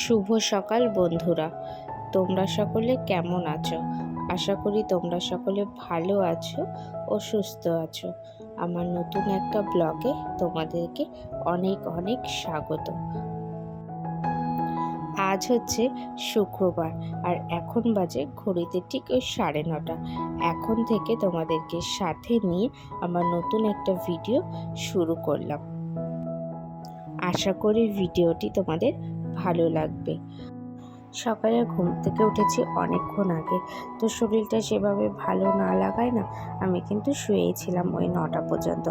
শুভ সকাল বন্ধুরা। তোমরা সকলে কেমন আছো? আশা করি তোমরা সকলে ভালো আছো ও সুস্থ আছো। আমার নতুন একটা ব্লগে তোমাদেরকে অনেক অনেক স্বাগত। আজ হচ্ছে শুক্রবার আর এখন বাজে ঘড়িতে ঠিক ওই সাড়ে নটা। এখন থেকে তোমাদেরকে সাথে নিয়ে আমার নতুন একটা ভিডিও শুরু করলাম। আশা করি ভিডিওটি তোমাদের ভালো লাগবে। সকালে ঘুম থেকে উঠেছি অনেকক্ষণ আগে। তো শরীরটা সেভাবে ভালো না লাগায় না, আমি কিন্তু শুয়েছিলাম ওই নটা পর্যন্ত।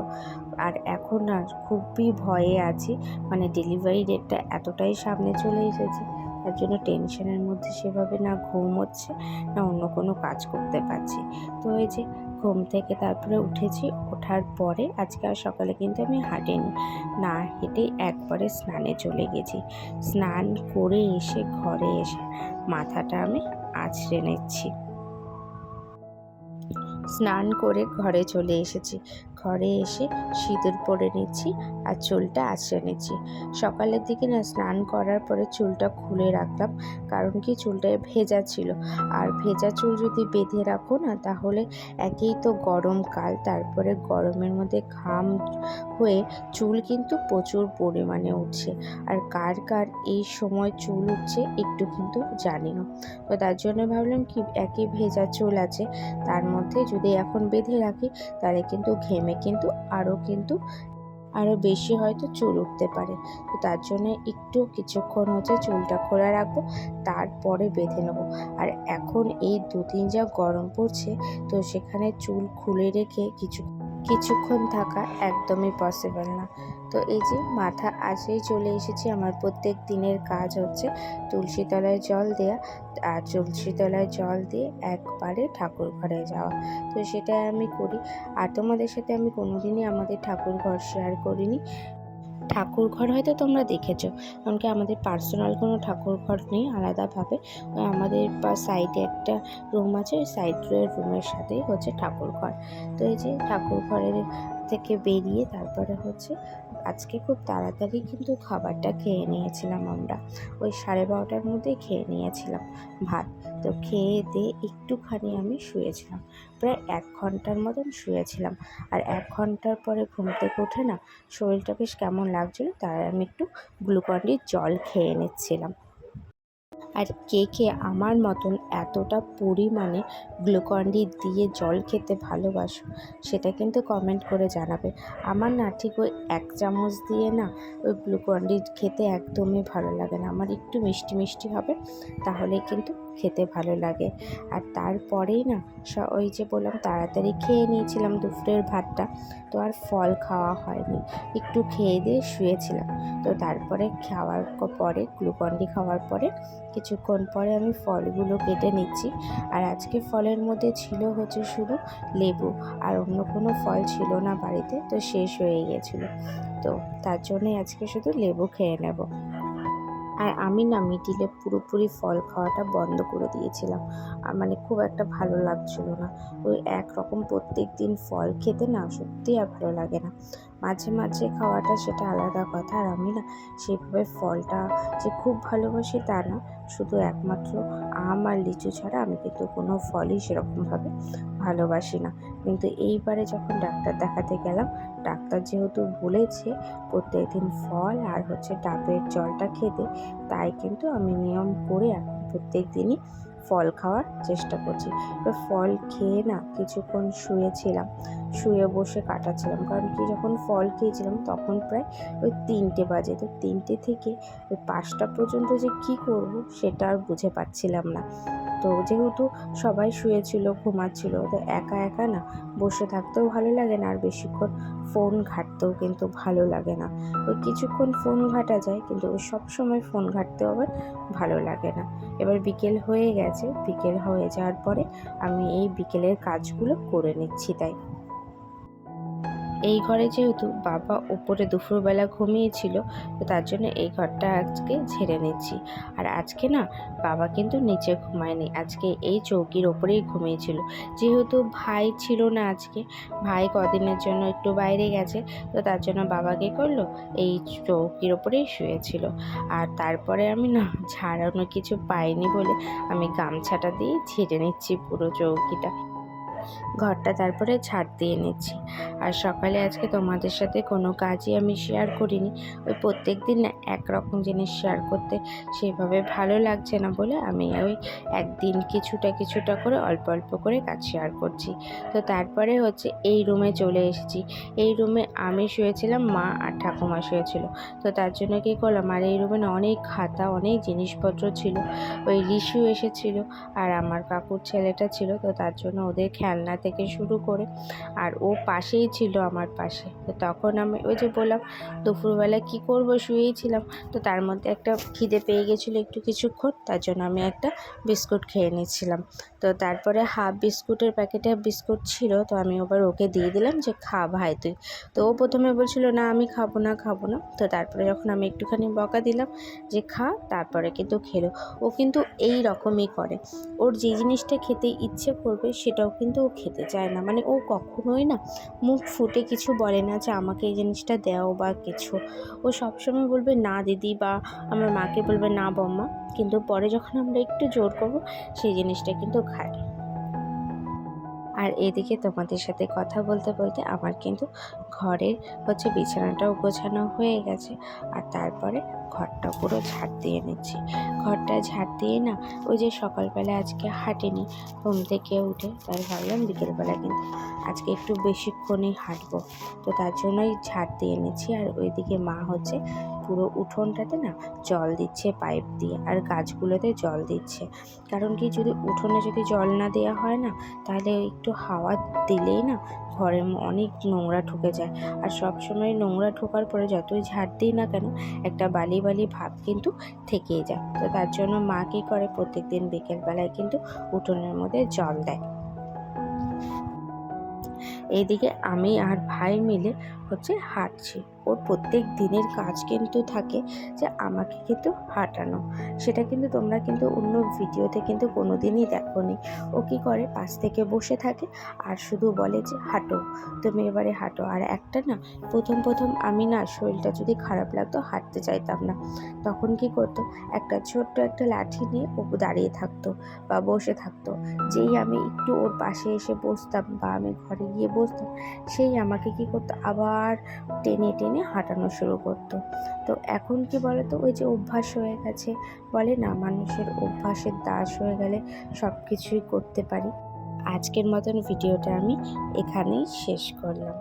আর এখন আর খুবই ভয়ে আছি মানে ডেলিভারি ডেটটা এতটাই সামনে চলে এসেছে, তার জন্য টেনশনের মধ্যে সেভাবে না ঘুম হচ্ছে না অন্য কোনো কাজ করতে পারছি। তো এই যে ঘুম থেকে তারপরে উঠেছি। ওঠার পরে আজকে আর সকালে কিন্তু আমি হাঁটিনি। না হেঁটে একবারে স্নানে চলে গেছি। স্নান করে এসে ঘরে এসে মাথাটা আমি আছড়ে নিচ্ছি। স্নান করে ঘরে চলে এসেছি। ঘরে এসে সিঁদুর পরে নিচ্ছি আর চুলটা আঁচড়ে নিচ্ছি। সকালের দিকে না স্নান করার পরে চুলটা খুলে রাখলাম কারণ কি চুলটা ভেজা ছিল। আর ভেজা চুল যদি বেঁধে রাখো না, তাহলে একেই তো গরমকাল তারপরে গরমের মধ্যে ঘাম হয়ে চুল কিন্তু প্রচুর পরিমাণে উঠছে। আর কার কার এই সময় চুল উঠছে একটু কিন্তু জানি না। তো তার জন্য ভাবলাম কি, একই ভেজা চুল আছে, তার মধ্যে যদি এখন বেঁধে রাখি, তাহলে কিন্তু ঘেমে কিন্তু আরও কিন্তু আরও বেশি হয়তো চুল উঠতে পারে। তো তার জন্য একটু কিছুক্ষণ হচ্ছে চুলটা খোলা রাখব, তারপরে বেঁধে নেব। আর এখন এই দু তিন যা গরম পড়ছে, তো সেখানে চুল খুলে রেখে কিছু কিছুক্ষণ থাকা একদমই পসিবল না। তো এই যে মাথা আজই চলে এসেছি, আমার প্রত্যেক দিনের কাজ হচ্ছে তুলসী তলায় জল দেয়া আর তুলসী তলায় জল দিয়ে একবারে ঠাকুর ঘরে যাওয়া। তো সেটাই আমি করি। আর তোমাদের সাথে আমি কোনোদিনই আমাদের ঠাকুর ঘর শেয়ার করিনি। ঠাকুর ঘর হয়তো তোমরা দেখেছ। কারণ কি আমাদের পার্সোনাল কোনো ঠাকুর ঘর নেই আলাদাভাবে। আমাদের সাইডে একটা রুম আছে সাইড রুমের সাথেই হচ্ছে ঠাকুর ঘর তো এই যে ঠাকুর ঘরের থেকে বেরিয়ে তারপরে হচ্ছে আজকে খুব তাড়াতাড়ি কিন্তু খাবারটা খেয়ে নিয়েছিলাম আমরা। ওই সাড়ে বারোটার মধ্যেই খেয়ে নিয়েছিলাম ভাত। তো খেয়ে দিয়ে একটুখানি আমি শুয়েছিলাম। প্রায় এক ঘণ্টার মতন শুয়েছিলাম। আর এক ঘণ্টার পরে ঘুম থেকে উঠে না শরীরটা বেশ কেমন লাগছিল তাই আমি একটু গ্লুকন্ডির জল খেয়ে নিচ্ছিলাম। আর কে কে আমার মতন এতটা পরিমাণে গ্লুকন্ডি দিয়ে জল খেতে ভালোবাসো সেটা কিন্তু কমেন্ট করে জানাবে। আমার না ঠিক ওই এক চামচ দিয়ে না ওই গ্লুকন্ডি খেতে একদমই ভালো লাগে না। আমার একটু মিষ্টি মিষ্টি হবে তাহলে কিন্তু খেতে ভালো লাগে। আর তারপরেই না ওই যে বললাম তাড়াতাড়ি খেয়ে নিয়েছিলাম দুপুরের ভাতটা। তো আর ফল খাওয়া হয়নি। একটু খেয়ে দিয়ে শুয়েছিলাম। তো তারপরে খাওয়ার পরে, গ্লুকন্ডি খাওয়ার পরে, কিছুক্ষণ পরে আমি ফলগুলো কেটে নিচ্ছি। আর আজকে ফলের মধ্যে ছিল হচ্ছে শুধু লেবু। আর অন্য কোনো ফল ছিল না বাড়িতে, তো শেষ হয়ে গিয়েছিল। তো তার জন্যই আজকে শুধু লেবু খেয়ে নেব। আর আমি না মিডিলে পুরোপুরি ফল খাওয়াটা বন্ধ করে দিয়েছিলাম। আর মানে খুব একটা ভালো লাগছিল না। ওই একরকম প্রত্যেক দিন ফল খেতে না সত্যিই আর ভালো লাগে না। মাঝে মাঝে খাওয়াটা সেটা আলাদা কথা। আর আমি না সেভাবে ফলটা যে খুব ভালোবাসি তা না, শুধু একমাত্র আম আর লিচু ছাড়া আমি কিন্তু কোনো ফলই সেরকমভাবে ভালোবাসি না। কিন্তু এইবারে যখন ডাক্তার দেখাতে গেলাম, ডাক্তার যেহেতু বলেছে প্রত্যেক দিন ফল আর হচ্ছে ডাবের জলটা খেতে, তাই কিন্তু আমি নিয়ম করে এখন প্রত্যেক দিনই ফল খাওয়ার চেষ্টা করছি। এবার ফল খেয়ে না কিছুক্ষণ শুয়েছিলাম। শুয়ে বসে কাটাচ্ছিলাম। কারণ কি যখন ফল খেয়েছিলাম তখন প্রায় ওই তিনটে বাজে। তো তিনটে থেকে ওই পাঁচটা পর্যন্ত যে কী করব সেটা আর বুঝে পাচ্ছিলাম না। তো যেহেতু সবাই শুয়েছিল, ঘুমাচ্ছিল, তো একা একা না বসে থাকতেও ভালো লাগে না। আর বেশিক্ষণ ফোন ঘাঁটতেও কিন্তু ভালো লাগে না। ওই কিছুক্ষণ ফোন ঘাঁটা যায় কিন্তু ওই সবসময় ফোন ঘাঁটতেও আবার ভালো লাগে না। এবার বিকেল হয়ে গেছে, বিকেল হয়ে যাওয়ার পরে আমি এই বিকেলের কাজগুলো করে নিচ্ছি তাই। এই ঘরে যেহেতু বাবা উপরে দুপুরবেলা ঘুমিয়েছিল, তো তার জন্য এই ঘরটা আজকে ঝেড়ে নিচ্ছি। আর আজকে না, বাবা কিন্তু নিচে ঘুমায়নি। আজকে এই চৌকির ওপরেই ঘুমিয়েছিল। যেহেতু ভাই ছিল না আজকে, ভাই কদিনের জন্য একটু বাইরে গেছে, তো তার জন্য বাবাকে করল? এই চৌকির ওপরেই শুয়েছিল। আর তারপরে আমি না, ঝাড়ানো কিছু পাইনি বলে আমি গামছাটা দিয়ে ঝেড়ে নিচ্ছি পুরো চৌকিটা। ঘরটা তারপরে ছাড় দিয়ে নিচ্ছি। আর সকালে আজকে তোমাদের সাথে কোনো কাজই আমি শেয়ার করিনি। ওই প্রত্যেক দিন একরকম জিনিস শেয়ার করতে সেভাবে ভালো লাগছে না বলে আমি ওই একদিন কিছুটা কিছুটা করে অল্প অল্প করে কাজ শেয়ার করছি। তো তারপরে হচ্ছে এই রুমে চলে এসেছি। এই রুমে আমি শুয়েছিলাম, মা আর ঠাকুমা শুয়েছিল। তো তার জন্য কী করলাম, আর এই রুমে অনেক খাতা, অনেক জিনিসপত্র ছিল। ওই ঋষু এসেছিল আর আমার কাকুর ছেলেটা ছিল, তো তার জন্য ওদের খেলনা থেকে শুরু করে আর ও পাশেই ছিল আমার পাশে। তো তখন আমি ওই যে বললাম, দুপুরবেলা কি করব? শুয়েই ছিলাম। তো তার মধ্যে একটা খিদে পেয়ে গেছিল একটু কিছুক্ষণ, তার জন্য আমি একটা বিস্কুট খেয়ে নিচ্ছিলাম। তো তারপরে হাফ বিস্কুটের প্যাকেটে বিস্কুট ছিল, তো আমি আবার ওকে দিয়ে দিলাম যে, খা ভাই তুই। তো ও প্রথমে বলছিল, না, আমি খাব না খাব না। তো তারপরে যখন আমি একটুখানি বকা দিলাম যে, খা। তারপরে কিন্তু খেলো। ও কিন্তু এই রকমই করে। ওর যে জিনিসটা খেতে ইচ্ছে করবে, সেটাও কিন্তু ও খেতে চায় না। মানে ও কখনোই না মুখ ফুটে কিছু বলে না যে আমাকে এই জিনিসটা দাও বা কিছু। ও সবসময় বলবে, না দিদি বা আমার মাকে বলবে, না বম্মা। কিন্তু পরে যখন আমরা একটু জোর করব, সেই জিনিসটা কিন্তু খায়। আর এদিকে তোমাদের সাথে কথা বলতে বলতে আমার কিন্তু ঘরের হচ্ছে বিছানাটাও গোছানো হয়ে গেছে। আর তারপরে ঘরটা পুরো ঝাড় দিয়ে নিচ্ছি। ঘরটা ঝাড় দিয়ে না, ওই যে সকালবেলা আজকে হাঁটেনি, ঘুম থেকে উঠে তাই ভাবলাম বিকেলবেলা কিন্তু আজকে একটু বেশিক্ষণই হাঁটবো। তো তার জন্যই ঝাড় দিয়ে নিচ্ছি আর ওইদিকে মা হচ্ছে পুরো উঠোনটাতে না জল দিচ্ছে পাইপ দিয়ে আর গাছগুলোতে জল দিচ্ছে। কারণ কি যদি উঠোনে যদি জল না দেওয়া হয় না, তাহলে একটু হাওয়া দিলেই না ঘরে অনেক নোংরা ঢুকে যায়। আর সব সময় নোংরা ঢোকার পরে যতই ঝাড় দিই না কেন, একটা বালি বালি ভাব কিন্তু থেকেই যায়। তো তার জন্য মা কী করে? প্রত্যেক দিন বিকেলবেলায় কিন্তু উঠোনের মধ্যে জল দেয়। এইদিকে আমি আর ভাই মিলে হচ্ছে হাঁটছি। ওর প্রত্যেক দিনের কাজ কিন্তু থাকে যে আমাকে কিন্তু হাঁটানো। সেটা কিন্তু তোমরা কিন্তু অন্য ভিডিওতে কিন্তু কোনো দিনই দেখো নি ও কী করে? পাশ থেকে বসে থাকে আর শুধু বলে যে, হাঁটো, তুমি এবারে হাঁটো। আর একটা না, প্রথম প্রথম আমি না শরীরটা যদি খারাপ লাগতো হাঁটতে চাইতাম না। তখন কি করতো? একটা ছোট্ট একটা লাঠি নিয়ে ও দাঁড়িয়ে থাকতো বা বসে থাকতো। যেই আমি একটু ওর পাশে এসে বসতাম বা আমি ঘরে গিয়ে বসতাম, সেই আমাকে কি করতো? আবার টেনে টেনে হাঁটানো শুরু করতো। তো এখন কি বলতো, ওই যে অভ্যাস হয়ে গেছে। বলে না, মানুষের অভ্যাসের দাস হয়ে গেলে সব কিছুই করতে পারি। আজকের মতন ভিডিওটা আমি এখানেই শেষ করলাম।